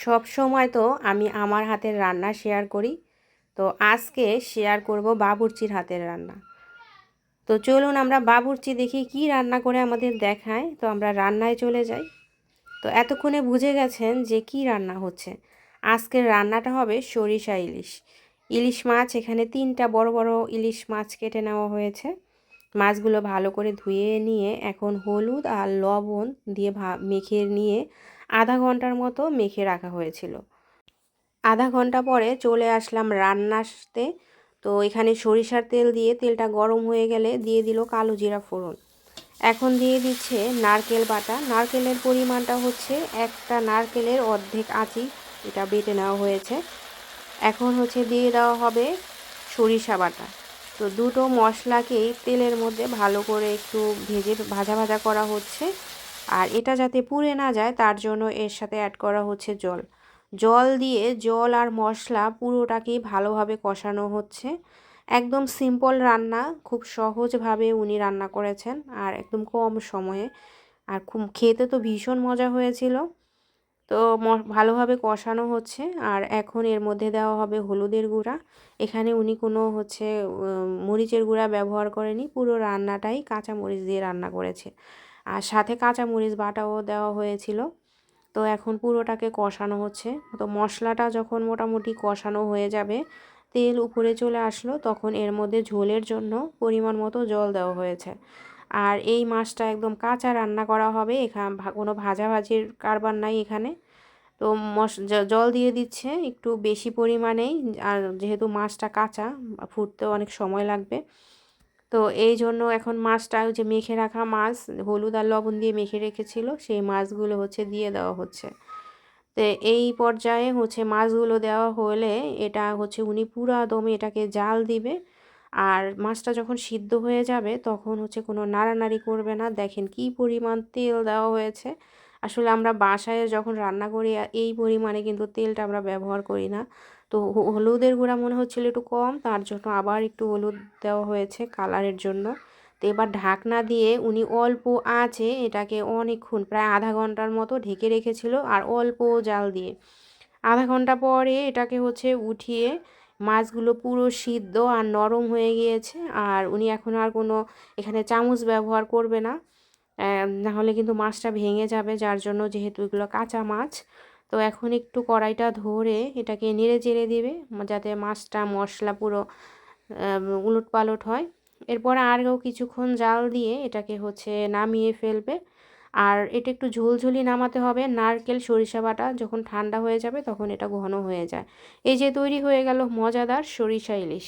সব সময় তো আমি আমার হাতের রান্না শেয়ার করি। তো আজকে শেয়ার করব বাবুর্চির হাতের রান্না। তো চলুন আমরা বাবুর্চি দেখি কি রান্না করে আমাদের দেখায়। তো আমরা রান্নায় চলে যাই। তো এতক্ষণে বুঝে গেছেন যে কি রান্না হচ্ছে। আজকের রান্নাটা হবে সরিষা ইলিশ। ইলিশ মাছ এখানে তিনটা বড় বড় ইলিশ মাছ কেটে নেওয়া হয়েছে। মাছগুলো ভালো করে ধুয়ে নিয়ে এখন হলুদ আর লবণ দিয়ে মেখে নিয়ে আধা ঘণ্টার মতো মেখে রাখা হয়েছিল। আধা ঘণ্টা পরে চলে আসলাম রান্নাতে। তো এখানে সরিষার তেল দিয়ে তেলটা গরম হয়ে গেলে দিয়ে দিল কালো জিরা ফোড়ন। এখন দিয়ে দিচ্ছে নারকেল বাটা। নারকেলের পরিমাণটা হচ্ছে একটা নারকেলের অর্ধেক আঁচি। এটা বেটে নেওয়া হয়েছে। এখন হচ্ছে দিয়ে দেওয়া হবে সরিষা বাটা। তো দুটো মশলাকেই তেলের মধ্যে ভালো করে একটু ভেজে ভাজা ভাজা করা হচ্ছে। আর এটা যাতে পুড়ে না যায়, তার জন্য এর সাথে অ্যাড করা হচ্ছে জল। জল দিয়ে জল আর মশলা পুরোটাকেই ভালোভাবে কষানো হচ্ছে। একদম সিম্পল রান্না, খুব সহজভাবে উনি রান্না করেছেন আর একদম কম সময়ে। আর খুব খেতে তো ভীষণ মজা হয়েছিল। তো ভালোভাবে কষানো হচ্ছে আর এখন এর মধ্যে দেওয়া হবে হলুদের গুঁড়া। এখানে উনি কোনো হচ্ছে মরিচের গুঁড়া ব্যবহার করেনি, পুরো রান্নাটাই কাঁচা মরিচ দিয়ে রান্না করেছে। আর সাথে কাঁচা মরিচ বাটাও দেওয়া হয়েছিল। তো এখন পুরোটাকে কষানো হচ্ছে। তো মশলাটা যখন মোটামুটি কষানো হয়ে যাবে, তেল উপরে চলে আসলো, তখন এর মধ্যে ঝোলের জন্য পরিমাণ মতো জল দেওয়া হয়েছে। আর এই মাছটা একদম কাঁচা রান্না করা হবে এখানে কোনো ভাজাভাজির কারবার নাই এখানে। তো মশ জল দিয়ে দিচ্ছে, একটু বেশি পরিমাণেই, আর যেহেতু মাছটা কাঁচা, ফুটতেও অনেক সময় লাগবে। তো এই জন্য এখন মাছটা যে মেখে রাখা মাছ, হলুদ আর লবণ দিয়ে মেখে রেখেছিল, সেই মাছগুলো হচ্ছে দিয়ে দেওয়া হচ্ছে। তো এই পর্যায়ে হচ্ছে মাছগুলো দেওয়া হলে এটা হচ্ছে উনি পুরা দমে এটাকে জাল দিবে, আর মাছটা যখন সিদ্ধ হয়ে যাবে তখন হচ্ছে কোনো নাড়ানাড়ি করবে না। দেখেন কি পরিমাণ তেল দেওয়া হয়েছে। আসলে আমরা বাসায় যখন রান্না করি, এই পরিমাণে কিন্তু তেলটা আমরা ব্যবহার করি না। তো হলুদের গুঁড়া মনে হচ্ছিল একটু কম, তার জন্য আবার একটু হলুদ দেওয়া হয়েছে কালারের জন্য। তো এবার ঢাকনা দিয়ে উনি অল্প আছে এটাকে অনেকক্ষণ, প্রায় আধা ঘণ্টার মতো ঢেকে রেখেছিল আর অল্প জাল দিয়ে। আধা ঘণ্টা পরে এটাকে হচ্ছে উঠিয়ে মাছগুলো পুরো সিদ্ধ আর নরম হয়ে গিয়েছে আর উনি এখন আর কোনো এখানে চামচ ব্যবহার করবে না। নাহলে কিন্তু মাছটা ভেঙে যাবে, যার জন্য যেহেতু এগুলো কাঁচা মাছ তো এখন একটু কড়াইটা ধরে এটাকে নেড়ে চেড়ে দিবে যাতে মাছটা মশলা পুরো উলট পালট হয়। এরপর আরও কিছুক্ষণ জাল দিয়ে এটাকে হচ্ছে নামিয়ে ফেলবে। আর এটা একটু ঝোলঝুলি নামাতে হবে। নারকেল, সরিষা বাটা যখন ঠান্ডা হয়ে যাবে তখন এটা ঘন হয়ে যায়। এই যে তৈরি হয়ে গেল মজাদার সরিষা ইলিশ।